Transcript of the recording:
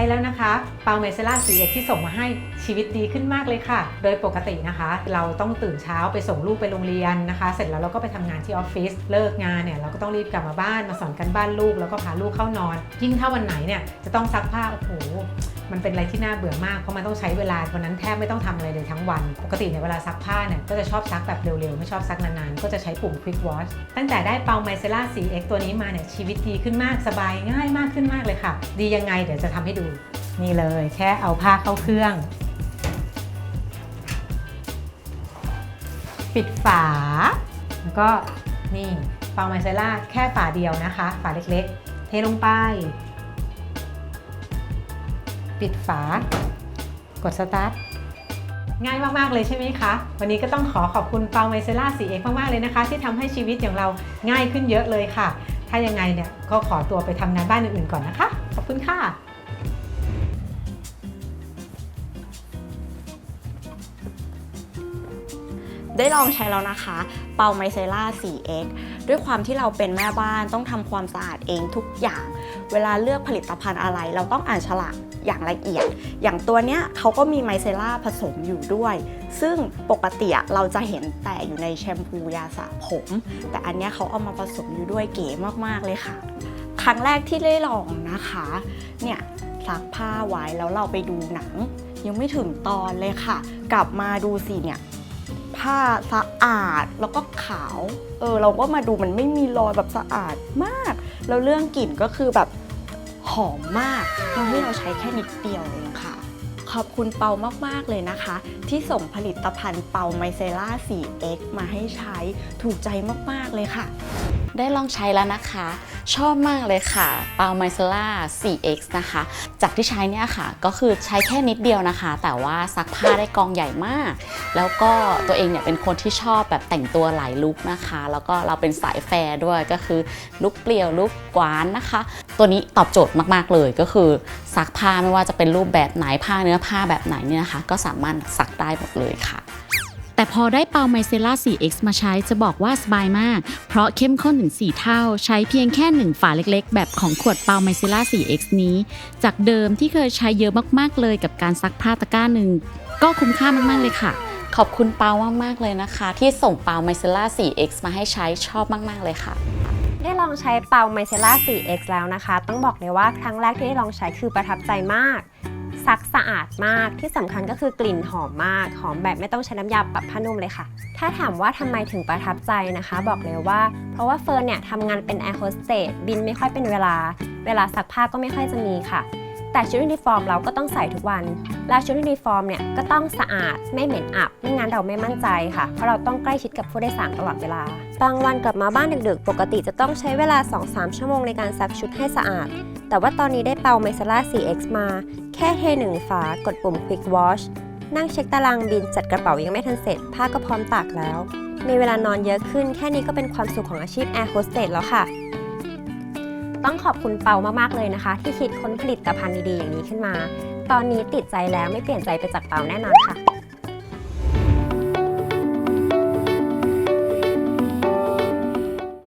ช้แล้วนะคะเปาเมเซล่าสีเอกที่ส่งมาให้ชีวิตดีขึ้นมากเลยค่ะ โดยปกตินะคะ เราต้องตื่นเช้าไปส่งลูกไปโรงเรียนนะคะ เสร็จแล้วเราก็ไปทำงานที่ออฟฟิศเลิกงานเนี่ยเราก็ต้องรีบกลับมาบ้านมาสอนกันบ้านลูก แล้วก็พาลูกเข้านอน ยิ่งถ้าวันไหนเนี่ยจะต้องซักผ้าโอ้โห มันเป็นอะไรที่น่าเบื่อมากเพราะมันต้องใช้เวลาวันนั้นแทบไม่ต้องทำอะไรเลยทั้งวัน ปกติเนี่ยเวลาซักผ้าเนี่ยก็จะชอบซักแบบเร็วๆ ไม่ชอบซักนานๆ ก็จะใช้ปุ่ม Quick Wash ตั้งแต่ได้เปาไมเซล่า 4X ตัวนี้มาเนี่ยชีวิตดีขึ้นมากสบายง่ายมากขึ้นมากเลยค่ะ ดียังไงเดี๋ยวจะทำให้ดูนี่เลย แค่เอาผ้าเข้าเครื่อง ปิดฝา แล้วก็นี่เปาไมเซล่าแค่ฝาเดียวนะคะ ฝาเล็กๆ เทลงไป ปิดฝา กดสตาร์ทง่ายมาก ๆ เลยใช่ไหมคะ วันนี้ก็ต้องขอขอบคุณเปาไมเซล่าสีเอกมาก ๆ เลยนะคะ ที่ทำให้ชีวิตอย่างเราง่ายขึ้นเยอะเลยค่ะ ถ้ายังไงเนี่ยก็ขอตัวไปทำงานบ้านอื่น ๆ ก่อนนะคะ ขอบคุณค่ะ ได้ลองใช้แล้วนะคะ เปาไมเซล่า 4x ด้วยความที่เราเป็นแม่บ้านต้องทำความสะอาดเองทุกอย่าง เวลาเลือกผลิตภัณฑ์อะไร เราต้องอ่านฉลากอย่างละเอียด อย่างตัวเนี้ยเขาก็มีไมเซล่าผสมอยู่ด้วย ซึ่งปกติเราจะเห็นแต่อยู่ในแชมพูยาสระผม แต่อันเนี้ยเขาเอามาผสมอยู่ด้วยเก๋มากๆเลยค่ะ ครั้งแรกที่ได้ลองนะคะ เนี่ยซักผ้าไว้แล้วเราไปดูหนัง ยังไม่ถึงตอนเลยค่ะ กลับมาดูสิเนี่ย ผ้าสะอาดแล้วก็ขาว เออ เราก็มาดูมันไม่มีรอยแบบสะอาดมาก แล้วเรื่องกลิ่นก็คือแบบหอมมากทั้งที่เราใช้แค่นิดเดียวเองค่ะ ขอบคุณเปามาก ๆ เลยนะคะ ที่ส่งผลิตภัณฑ์เปาไมเซล่า 4x มาให้ใช้ถูกใจมาก ๆ เลยค่ะ ได้ลองใช้แล้วนะคะ ชอบมากเลยค่ะเปาไมซล่า 4x นะคะ จากที่ใช้เนี่ยค่ะ ก็คือใช้แค่นิดเดียวนะคะ แต่ว่าซักผ้าได้กองใหญ่มาก แล้วก็ตัวเองเนี่ยเป็นคนที่ชอบแบบแต่งตัวหลายลุคนะคะ แล้วก็เราเป็นสายแฟร์ด้วยก็คือลุคเปลี่ยวลุคกวานนะคะ ตัวนี้ตอบโจทย์มากๆเลยก็คือซักผ้าไม่ว่าจะเป็นรูปแบบไหนผ้าเนื้อผ้าแบบไหนเนี่ยนะคะ ก็สามารถซักได้หมดเลยค่ะ แต่พอได้เปาไมเซล่า 4x มาใช้จะบอกว่าสบายมาก เพราะเข้มข้นถึง 4 เท่า ใช้เพียงแค่ 1 ฝาเล็กๆ แบบของขวดเปาไมเซล่า 4x นี้ จากเดิมที่เคยใช้เยอะมากๆเลยกับการซักผ้าตะกร้าหนึ่งก็คุ้มค่ามากๆเลยค่ะ ขอบคุณเปามากๆเลยนะคะ ที่ส่งเปาไมซล่า 4x มาให้ใช้ชอบมากๆเลยค่ะได้ลองใช้เปาไมเซล่า 4x แล้วนะคะ ต้องบอกเลยว่าครั้งแรกที่ได้ลองใช้คือประทับใจมาก ซักสะอาดมากที่สำคัญก็คือกลิ่นหอมมาก หอมแบบไม่ต้องใช้น้ำยาปรับผ้านุ่มเลยค่ะ ถ้าถามว่าทำไมถึงประทับใจนะคะ บอกเลยว่า เพราะว่าเฟิร์นเนี่ยทำงานเป็นแอร์โฮสเตสบินไม่ค่อยเป็นเวลา เวลาซักผ้าก็ไม่ค่อยจะมีค่ะ แต่ชุดยูนิฟอร์มเราก็ต้องใส่ทุกวัน และชุดยูนิฟอร์มเนี่ยก็ต้องสะอาดไม่เหม็นอับ ไม่งั้นเราไม่มั่นใจค่ะ เพราะเราต้องใกล้ชิดกับผู้โดยสารตลอดเวลา บางวันกลับมาบ้านดึกๆ ปกติจะต้องใช้เวลา 2-3 ชั่วโมงในการซักชุดให้สะอาดแต่ว่าตอนนี้ได้เปาไมซาร่า 4x มา ค่เทหนึ่งฝากดปุ่ม Quick Wash นั่งเช็คตารางบินจัดกระเป๋ายังไม่ทันเสร็จ ผ้าก็พร้อมตากแล้ว มีเวลานอนเยอะขึ้น แค่นี้ก็เป็นความสุขของอาชีพแอร์โฮสเตสแล้วค่ะ ต้องขอบคุณเปามากๆเลยนะคะ ที่คิดค้นผลิตภัณฑ์ดีๆอย่างนี้ขึ้นมา ตอนนี้ติดใจแล้วไม่เปลี่ยนใจไปจากเปาแน่นอนค่ะ